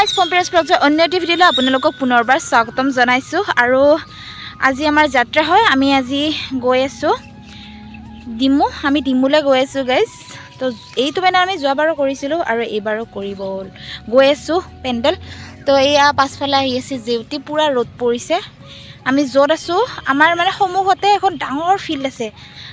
Guys computer ব্লগৰ অন্য এটি ভিডিঅ'লৈ আপোনালোকক পুনৰবাৰ স্বাগতম জনাইছোঁ। আৰু আজি আমাৰ যাত্ৰা হয়, আমি আজি গৈ আছোঁ ডিমু, আমি ডিমুলৈ গৈ আছোঁ গাইজ তো এইটো মানে আমি যোৱাবাৰো কৰিছিলোঁ আৰু এইবাৰো কৰিব গৈ আছোঁ পেণ্ডেল। তো এয়া পাছফালে আহি আছে জেউতি পূৰা ৰ'দ পৰিছে। আমি য'ত আছোঁ আমাৰ মানে সন্মুখতে এখন ডাঙৰ ফিল্ড আছে।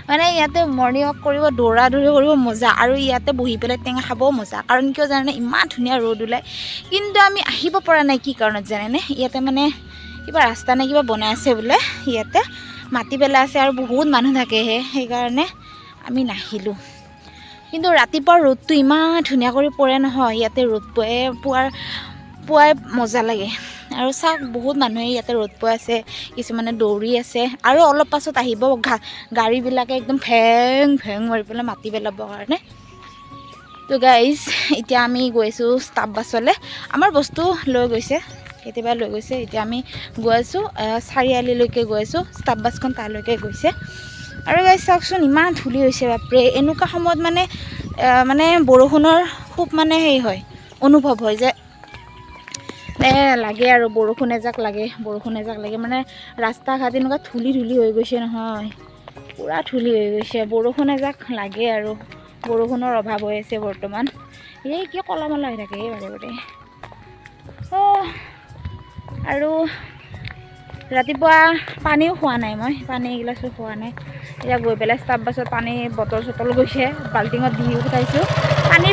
মানে ইয়াতে মৰ্ণিং ৱাক কৰিব দৌৰা দৌৰি কৰিব মজা আৰু ইয়াতে বহি পেলাই টেঙা খাবও মজা। কাৰণ কিয় জানেনে ইমান ধুনীয়া ৰ'দ ওলায়। কিন্তু আমি আহিব পৰা নাই কি কাৰণত জানেনে? ইয়াতে মানে কিবা ৰাস্তা নে কিবা বনাই আছে বোলে ইয়াতে মাটি পেলাই আছে আৰু বহুত মানুহ থাকেহে সেইকাৰণে আমি নাহিলোঁ। কিন্তু ৰাতিপুৱা ৰ'দটো ইমান ধুনীয়া কৰি পৰে নহয় ইয়াতে ৰ'দ পুৱাৰ পুৱাই মজা লাগে। আৰু চাওক, বহুত মানুহে ইয়াতে ৰ'দ পোৱা আছে, কিছুমানে দৌৰি আছে, আৰু অলপ পাছত আহিব গাড়ীবিলাকে একদম ভেং ভেং মাৰি পেলাই মাতি পেলাবৰ কাৰণে। তো গাইজ এতিয়া আমি গৈছোঁ ষ্টাফ বাছলৈ। আমাৰ বস্তু লৈ গৈছে, কেতিয়াবা লৈ গৈছে, এতিয়া আমি গৈ আছোঁ চাৰিআলিলৈকে গৈ আছোঁ ষ্টাফ বাছখন তালৈকে গৈছে। আৰু গাইজ চাওকচোন, ইমান ধূলি হৈছে, বাপৰে, এনেকুৱা সময়ত মানে মানে বৰষুণৰ খুব মানে হেৰি হয়, অনুভৱ হয় যে লাগে আৰু বৰষুণ এজাক লাগে বৰষুণ এজাক লাগে মানে ৰাস্তা ঘাট এনেকুৱা ধূলি ধূলি হৈ গৈছে নহয়। পূৰা ধূলি হৈ গৈছে বৰষুণ এজাক লাগে আৰু বৰষুণৰ অভাৱ হৈ আছে বৰ্তমান। এই কি ক'লা মলা হৈ থাকে এই বাৰে বাৰে আৰু ৰাতিপুৱা পানীও খোৱা নাই মই পানী এগিলাচো খোৱা নাই। এতিয়া গৈ পেলাই ষ্টাফ বাছত পানী বটল চটল গৈছে বাল্টিঙত দি উঠাইছোঁ। পানী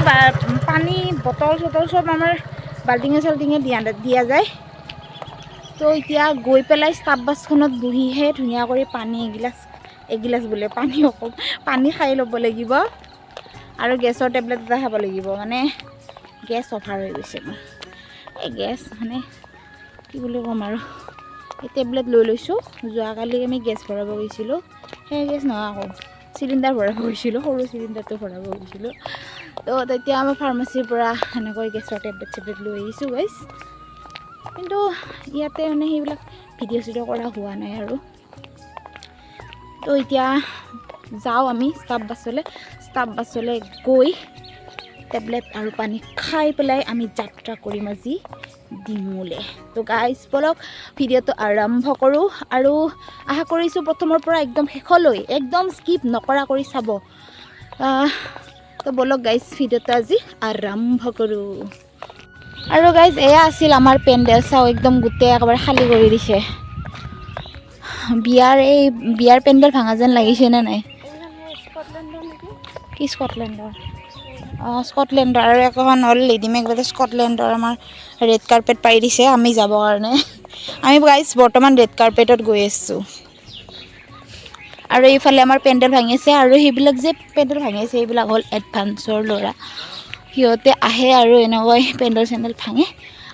পানী বটল চটল চব আমাৰ বাল্টিঙে চাল্টিঙে দিয়া দিয়া যায়। তো এতিয়া গৈ পেলাই ষ্টাফ বাছখনত বহিহে ধুনীয়া কৰি পানী এগিলাচ এগিলাচ বোলে পানী অকল পানী খাই ল'ব লাগিব। আৰু গেছৰ টেবলেট এটা খাব লাগিব মানে গেছ অভাৰ হৈ গৈছে মোৰ। এই গেছ মানে কি বুলি ক'ম আৰু। এই টেবলেট লৈ লৈছোঁ যোৱাকালি আমি গেছ ভৰাব গৈছিলোঁ। সেই গেছ নহয় আকৌ চিলিণ্ডাৰ ভৰাব গৈছিলোঁ সৰু চিলিণ্ডাৰটো ভৰাব গৈছিলোঁ। তো তেতিয়া আমাৰ ফাৰ্মাচীৰ পৰা এনেকৈ গেছৰ টেবলেট চেবলেট লৈ আহিছোঁ গাইছ কিন্তু ইয়াতে মানে সেইবিলাক ভিডিঅ' চিডিঅ' কৰা হোৱা নাই আৰু। তো এতিয়া যাওঁ আমি ষ্টাফ বাছলৈ। ষ্টাফ বাছলৈ গৈ টেবলেট আৰু পানী খাই পেলাই আমি যাত্ৰা কৰিম আজি ডিমুলে। তো গাইজ বলক ভিডিঅ'টো আৰম্ভ কৰোঁ আৰু আশা কৰিছোঁ প্ৰথমৰ পৰা একদম শেষলৈ, একদম স্কিপ নকৰা কৰি চাব। তো বলক গাইজ ভিডিঅ'টো আজি আৰম্ভ কৰোঁ। আৰু গাইজ এয়া আছিল আমাৰ পেণ্ডেল, চাওঁ একদম গোটেই একেবাৰে খালী কৰি দিছে। বিয়াৰ এই, বিয়াৰ পেণ্ডেল ভাঙা যেন লাগিছে নে নাই? কি স্কটলেণ্ডৰ? অঁ, স্কটলেণ্ডৰ আৰু এখন হ'ল লেডি মেকবেলে স্কটলেণ্ডৰ আমাৰ ৰেড কাৰ্পেট পাৰি দিছে, আমি যাবৰ কাৰণে। আমি গাইজ বৰ্তমান ৰেড কাৰ্পেটত গৈ আছোঁ। আৰু এইফালে আমাৰ পেণ্ডেল ভাঙিছে আৰু সেইবিলাক যে পেণ্ডেল ভাঙিছে, সেইবিলাক হ'ল এডভান্সৰ ল'ৰা। সিহঁতে আহে আৰু এনেকৈ পেণ্ডেল চেণ্ডেল ভাঙে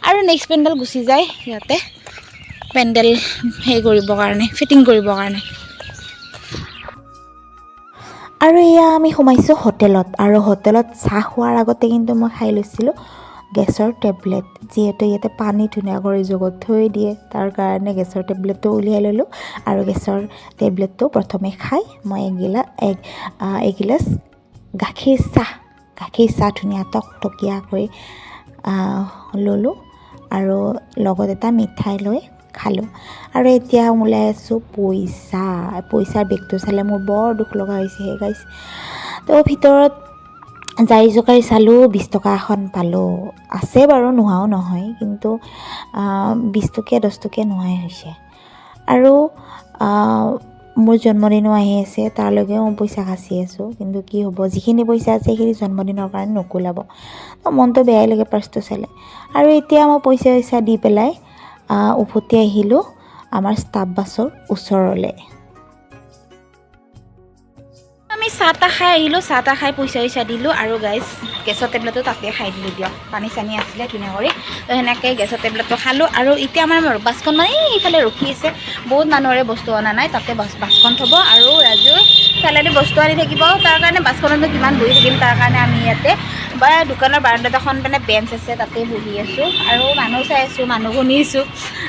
আৰু নেক্সট পেণ্ডেল গুচি যায় সিহঁতে পেণ্ডেল হেৰি কৰিবৰ কাৰণে ফিটিং কৰিবৰ কাৰণে। আৰু এয়া আমি সোমাইছোঁ হোটেলত আৰু হোটেলত চাহ খোৱাৰ আগতে কিন্তু মই খাই লৈছিলোঁ। গেছৰ টেবলেট যিহেতু ইয়াতে পানী ধুনীয়া কৰি জগত থৈ দিয়ে। তাৰ কাৰণে গেছৰ টেবলেটটো উলিয়াই ল'লোঁ আৰু গেছৰ টেবলেটটো প্ৰথমে খাই মই এগিলা এক এগিলাচ গাখীৰ চাহ গাখীৰ চাহ ধুনীয়া টকটকীয়া কৰি আহ, ল'লোঁ আৰু লগত এটা মিঠাই লৈ খালোঁ। আৰু এতিয়া ওলাই আছোঁ পইচা পইচাৰ বেগটো চালে মোৰ বৰ দুখ লগা হৈছে হে গাইছ তো ভিতৰত জাৰি জোকাৰি চালোঁ বিছ টকা এখন পালোঁ। আছে বাৰু নোহোৱাও নহয় কিন্তু বিছ টকীয়া দহ টকীয়া নোহোৱাই হৈছে। আৰু মোৰ জন্মদিনো আহি আছে তাৰলৈকে মই পইচা সাঁচি আছোঁ কিন্তু কি হ'ব যিখিনি পইচা আছে সেইখিনি জন্মদিনৰ কাৰণে নোকোলাব। মনটো বেয়াই লাগে পাৰ্চটো চালে। আৰু এতিয়া মই পইচা চইচা দি পেলাই উভতি আহিলোঁ আমাৰ ষ্টাফ বাছৰ ওচৰলৈ। আমি চাহ তাহ খাই আহিলোঁ, চাহ তাহ খাই পইচা চইচা দিলোঁ আৰু গাইজ গেছৰ টেবলেটটো তাতে খাই দিলোঁ দিয়ক। পানী চানী আছিলে ধুনীয়া কৰি। তো সেনেকৈ গেছৰ টেবলেটটো খালোঁ আৰু এতিয়া আমাৰ বাছখন মানে এইফালে ৰখি আছে। বহুত মানুহৰে বস্তু অনা নাই, তাতে বাছ বাছখন থ'ব আৰু ৰাজু ফেলেদি বস্তু আনি থাকিব। তাৰ কাৰণে বাছখনতো কিমান বহি থাকিম, তাৰ কাৰণে আমি ইয়াতে বা দোকানৰ বাৰাণ্ডাত এখন মানে বেঞ্চ আছে, তাতে বহি আছোঁ। আৰু মানুহ চাই আছোঁ, মানুহ শুনিছোঁ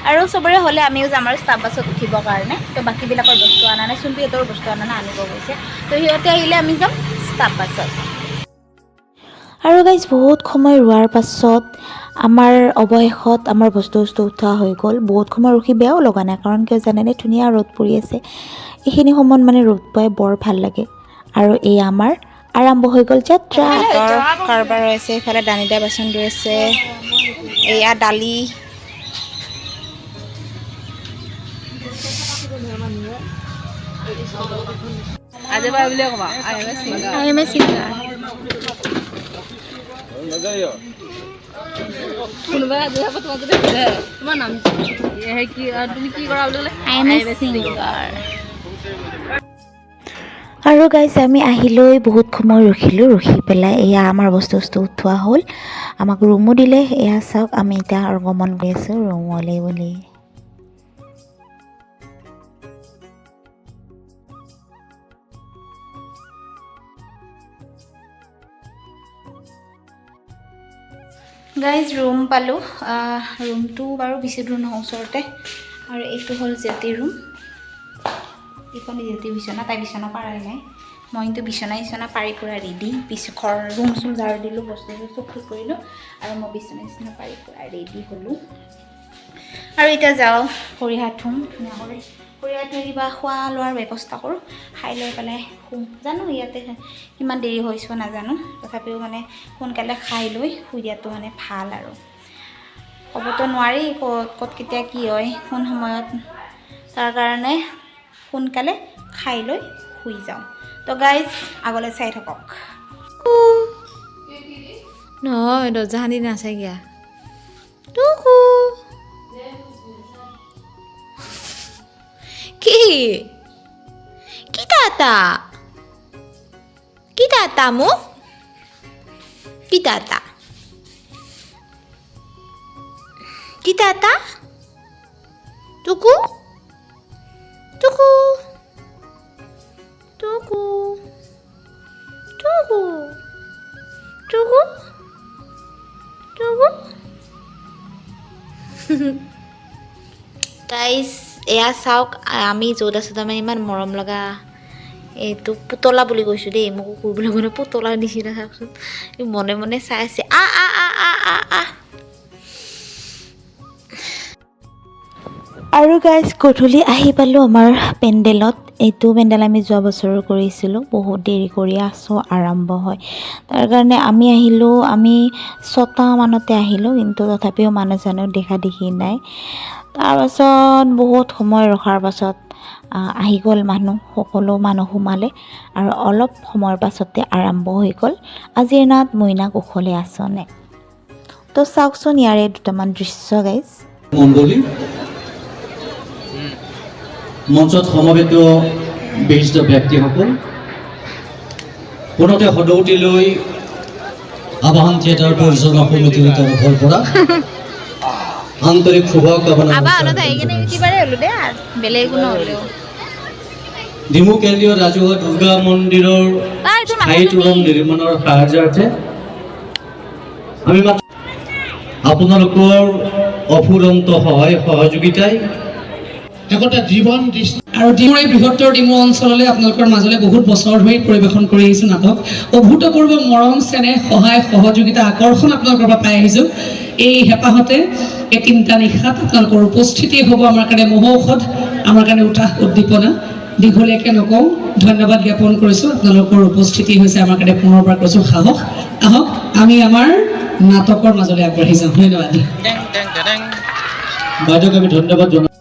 আৰু চবৰে হ'লে আমিও যাম আৰু ষ্টাফ বাছত উঠিবৰ কাৰণে। তো বাকীবিলাকৰ বস্তু অনা নাই চুম্পিহঁতৰ বস্তু অনা নাই আনিব গৈছে। তো সিহঁতে আহিলে আমি যাম ষ্টাফ বাছত আৰু গাইজ বহুত সময় ৰোৱাৰ পাছত আমাৰ অৱশেষত আমাৰ বস্তু বস্তু উঠোৱা হৈ গ'ল। বহুত সময় ৰখি বেয়াও লগা নাই কাৰণ কিয় জানেনে ধুনীয়া ৰ'দ পৰি আছে। এইখিনি সময়ত মানে ৰ'দ পাই বৰ ভাল লাগে। আৰু এই আমাৰ আৰম্ভ হৈ গ'ল যাত্ৰা। কাৰোবাৰ ৰৈছে এইফালে দানি দিয়া বাচন ৰৈছে এয়া দালি। বুলি আহিমে চিংগাৰ আৰু গাইজ আমি আহিলৈ বহুত সময় ৰখিলোঁ ৰখি পেলাই এয়া আমাৰ বস্তু বস্তু উঠোৱা হ'ল। আমাক ৰুমো দিলে। এয়া চাওক আমি এতিয়া আগমন কৰি আছোঁ ৰুমলৈ বুলি। গাইজ ৰুম পালোঁ। ৰুমটো বাৰু বেছি দূৰ নহয় ওচৰতে। আৰু এইটো হ'ল জেতি ৰুম এইখন জেতি বিচনা তাই বিচনা পাৰাই নাই। মই কিন্তু বিচনা চিচনা পাৰি পূৰা ৰেডি পিছ ঘৰ ৰুম চুম ঝাৰু দিলোঁ বস্তু চস্তু ঠিক কৰিলোঁ। আৰু মই বিচনা চিচনা পাৰি পূৰা ৰেডি হ'লোঁ। আৰু এতিয়া যাওঁ ভৰি হাত ধুম ধুনীয়াকৈ ভৰি হাত ধুই কিবা খোৱা লোৱাৰ ব্যৱস্থা কৰোঁ খাই লৈ পেলাই শুম। জানো ইয়াতে কিমান দেৰি হৈছোঁ নাজানো তথাপিও মানে সোনকালে খাই লৈ শুই দিয়াটো মানে ভাল আৰু। ক'বতো নোৱাৰি ক'ত ক'ত কেতিয়া কি হয় কোন সময়ত তাৰ কাৰণে সোনকালে খাই লৈ শুই যাওঁ। তো গাইজ আগলৈ চাই থাকক। নহয় দৰ্জাখানি নাচাগিয়া টুকু কি কি তাতা কি তাতা মোক কি তাতা কি তাতা টুকু টুকু টুকু টুকু টুকু টুকু গাইজ এয়া চাওক, আমি য'ত আছোঁ তাৰমানে ইমান মৰম লগা এইটো পুতলা বুলি কৈছোঁ দেই, মোক কৰিবলৈ গ'লে মানে পুতলা নিচিনা চাওকচোন মনে মনে চাই আছে। আ আ আ আ আ আ। আৰু গাইজ গধূলি আহি পালোঁ আমাৰ পেণ্ডেলত। এইটো পেণ্ডেল আমি যোৱা বছৰো কৰিছিলোঁ বহুত দেৰি কৰি আছোঁ আৰম্ভ হয়। তাৰ কাৰণে আমি আহিলোঁ আমি ছটামানতে আহিলোঁ কিন্তু তথাপিও মানুহ চানুহ দেখা দেখি নাই। তাৰপাছত বহুত সময় ৰখাৰ পাছত আহ, গ'ল মানুহ সকলো মানুহ সোমালে আৰু অলপ সময়ৰ পাছতে আৰম্ভ হৈ গ'ল। আজিৰ নাট মইনা কুশলে আছনে। তো চাওকচোন ইয়াৰে দুটামান দৃশ্য মণ্ডলী মঞ্চত সমবেত বিশিষ্ট ব্যক্তিসকল পুনতে সদৌতিলৈ আবাহন থিয়েটাৰ পৰিচালনা সমিতিৰ তৰফৰ পৰা আন্তৰিক শুভকামনা ডিমু কেন্দ্ৰীয় ৰাজহুৱা দুৰ্গা মন্দিৰৰ স্থায়ী তোৰণ নিৰ্মাণৰ সাহায্যাৰ্থে আমি আপোনালোকৰ অফুৰন্ত সহায় সহযোগিতাই একোটা জীৱন দৃষ্টি আৰু ডিমুৰ এই বৃহত্তৰ ডিমু অঞ্চললৈ আপোনালোকৰ মাজলৈ বহুত বছৰ ধৰি পৰিৱেশন কৰি আহিছোঁ নাটক। অভূতপূৰ্ব মৰম চেনেহ সহায় সহযোগিতা আকৰ্ষণ আপোনালোকৰ পৰা পাই আহিছোঁ। এই হেঁপাহতে এই তিনিটা নিশাত আপোনালোকৰ উপস্থিতি হ'ব আমাৰ কাৰণে মহৌষধ আমাৰ কাৰণে উৎসাহ উদ্দীপনা। দীঘলীয়াকৈ নকওঁ ধন্যবাদ জ্ঞাপন কৰিছোঁ। আপোনালোকৰ উপস্থিতি হৈছে আমাৰ কাৰণে পুনৰবাৰ কৈছোঁ সাহস। আহক আমি আমাৰ নাটকৰ মাজলৈ আগবাঢ়ি যাওঁ। ধন্যবাদ। বাইদেউক আমি ধন্যবাদ জনাওঁ।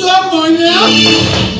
Someone else?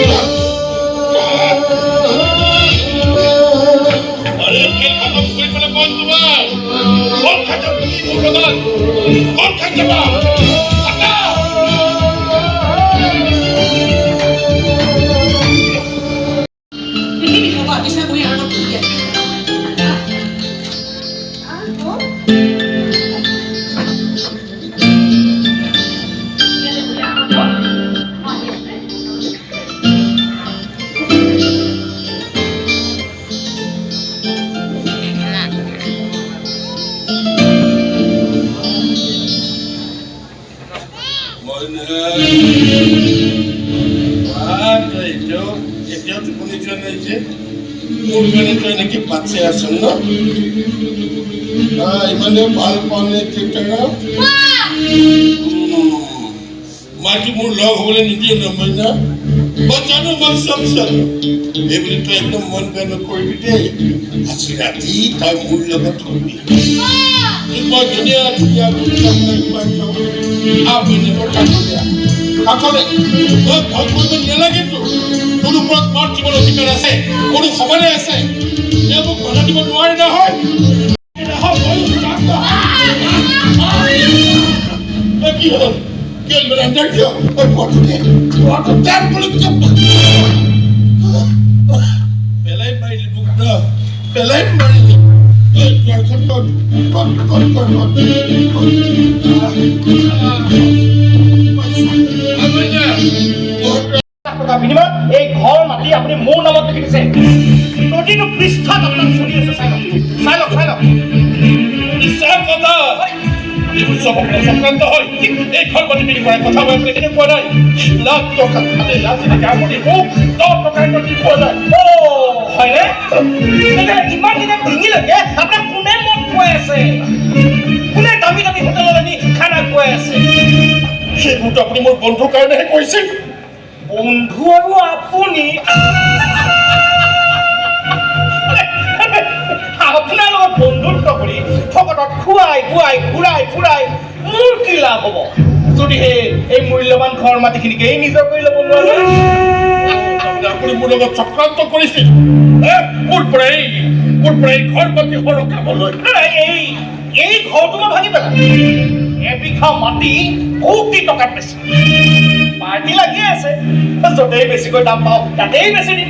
কোন খাচ্ছে এতিয়াও এতিয়াও টোপনি যোৱা নাই যে মোৰ মানে তই এনেকে পাছে আছ ন? আহ, ইমানে ভালো পাওঁ নে থিয়েটাৰক মাইটো মোৰ লগ হ'বলৈ নিদিয়ে ন মই না জানো মই চব জানো এই তই একদম মন বেয়া নকৰিবি দেই আজি লগত থবি তোক মই ধুনীয়া ধুনীয়া ধুনীয়া খুৱাই থওঁ আপুনি কৰিব নালাগেতো তোৰ ওপৰত মোৰ জীৱন অধিকাৰ আছে কোনো সমানে আছে তেওঁ মোক বাধা দিব নোৱাৰে নহয় কি হ'ল হ'ল মানে কিয়। পেলাই মাৰিলি মোক ন পেলাই মাৰিলি এই ঘৰ মাটি আপুনি মোৰ নামত লিখি দিছে। প্ৰতিটো পৃষ্ঠাত আপোনাৰ চলি আছে চাই লওক। চাই লওক চাই লওক। বিশ্বাস কথা। চক্ৰান্ত হয়। এই ঘৰ মাটি বিক্ৰী কৰা। কথা মই আপোনাক কোৱা নাই। লাখ টকা খালে লাখ টকা আপুনি মোক দহ টকা এটা পোৱা নাই। অ' হয়নে? ইমান দিনে ডিঙিলৈকে আপোনাক কোনে মদ খুৱাই আছে? কোনে দামী দামী হোটেলত আনি খানা খুৱাই আছে? সেইবোৰতো আপুনি মোৰ বন্ধুৰ কাৰণেহে কৰিছিল বন্ধু আৰু আপুনি? আপোনাৰ লগত বন্ধুত্ব কৰি ভকতক খুৱাই বুৱাই ঘূৰাই ফুৰাই মোৰ কি লাভ হ'ব? যদিহে এই মূল্যৱান ঘৰ মাটিখিনিকেই নিজৰ কৰি ল'ব নোৱাৰে তাৰমানে আপুনি মোৰ লগত চক্ৰান্ত কৰিছিল হে? মোৰ পৰা এই মোৰ পৰা এই ঘৰ মাটি সৰকাবলৈ এই- এই এই ঘৰটো মই ভাঙি পেলাম এবিঘা মাটি কোটি টকাত বেছি পাৰ্টি লাগি আছে। য'তেই বেছিকৈ দাম পাওঁ তাতেই বেছি দিম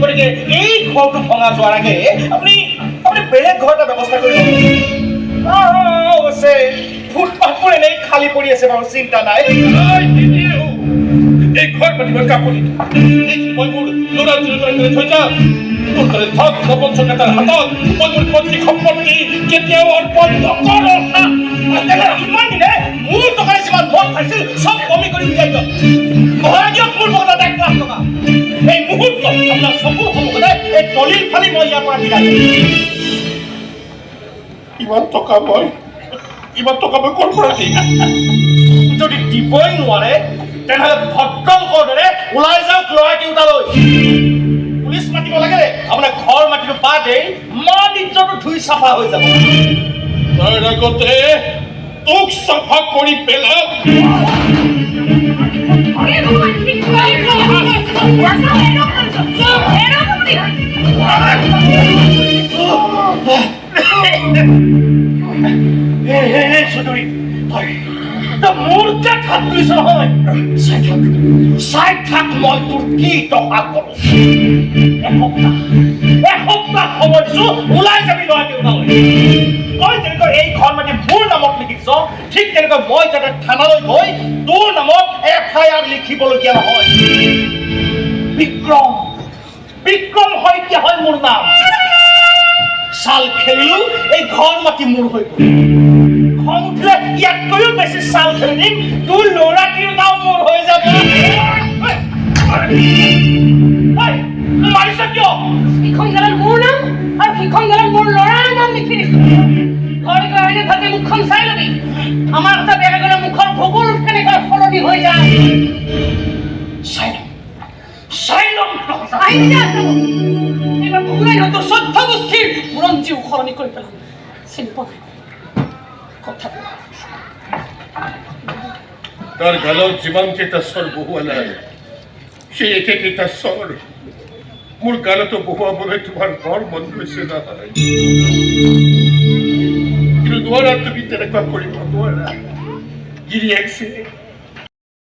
গতিকে এই ঘৰটো ভঙা যোৱাৰ আগে আপুনি আপুনি বেলেগ ঘৰ এটা ব্যৱস্থা কৰি ল'ব অৱশ্যে, ফুটপাথবোৰ এনেই খালী পৰি আছে বাৰু, চিন্তা নাই। এই ঘৰ মাটি মই মই মোৰ ল'ৰা ছোৱালী থৈ যাম। সম্পত্তি কেতিয়াও ইমান দিনে মোৰ টকাৰে যিমান মদ খাইছিল চব কমি কৰি উলিয়াই দিয়ক ভৰাই দিয়ক মোৰ এক লাখ টকা এই মুহূৰ্তত আপোনাৰ চকুৰ সন্মুখতে এই দলিল ফালি মই ইয়াৰ পৰা বিদায় ইমান টকা মই ইমান টকা মই ক'ৰ পৰা দিম যদি দিবই নোৱাৰে তেনেহ'লে ভদ্ৰলোকৰ দৰে ওলাই যাওক ল'ৰা তিৰোতালৈ পুলিচ মাতিব লাগে আপোনাৰ ঘৰ মাটিটো বাদেই মান ইজ্জতো ধুই চাফা হৈ যাব। তাৰ আগতে তোক চাফা কৰি পেলাম গাত হাত তুলিছ নহয় থাক। মই তোৰ কি টকা কৰোঁ মই যাতে থানালৈ গৈ তোৰ নামত এফ আই আৰ লিখিবলগীয়া নহয়। বিক্ৰম বিক্ৰম শইকীয়া হয় মোৰ নাম? চাল খেলিলো এই ঘৰ মাটি মোৰ হৈ গ'ল। খং উঠিলে ইয়াতকৈও বেছি চাল খেলি দিম, তোৰ ল'ৰা তিৰোতাও মোৰ হৈ যাব। মাৰিছ কিয়? সিখন গালত মোৰ নাম আৰু সিখন গালত মোৰ ল'ৰাৰ নাম লিখি দিছো। ঘৰ গৈ হয়নে ভালকে মুখখন চাই ল'বি। আমাৰ কথা বেয়া গ'লে মুখৰ ভূগোল কেনেকৈ সলনি হৈ যায়। চাই ল'ম চাই ল'ম আহিছে আছে এইবাৰ ভূগোলে সিহঁতৰ চৈধ্য গোষ্ঠীৰ বুৰঞ্জীও সলনি কৰি পেলাম চিনি পোৱা নাই কথা তাৰ গালত যিমানকেইটা স্বৰ বহুৱা নাই সেই একেকেইটা স্বৰ মোৰ গালতো বহুৱাবলৈ তোমাৰ বৰ মন গৈছে নহয় কিন্তু নোৱাৰা তুমি তেনেকুৱা কৰিব নোৱাৰা গিৰিয়েকছে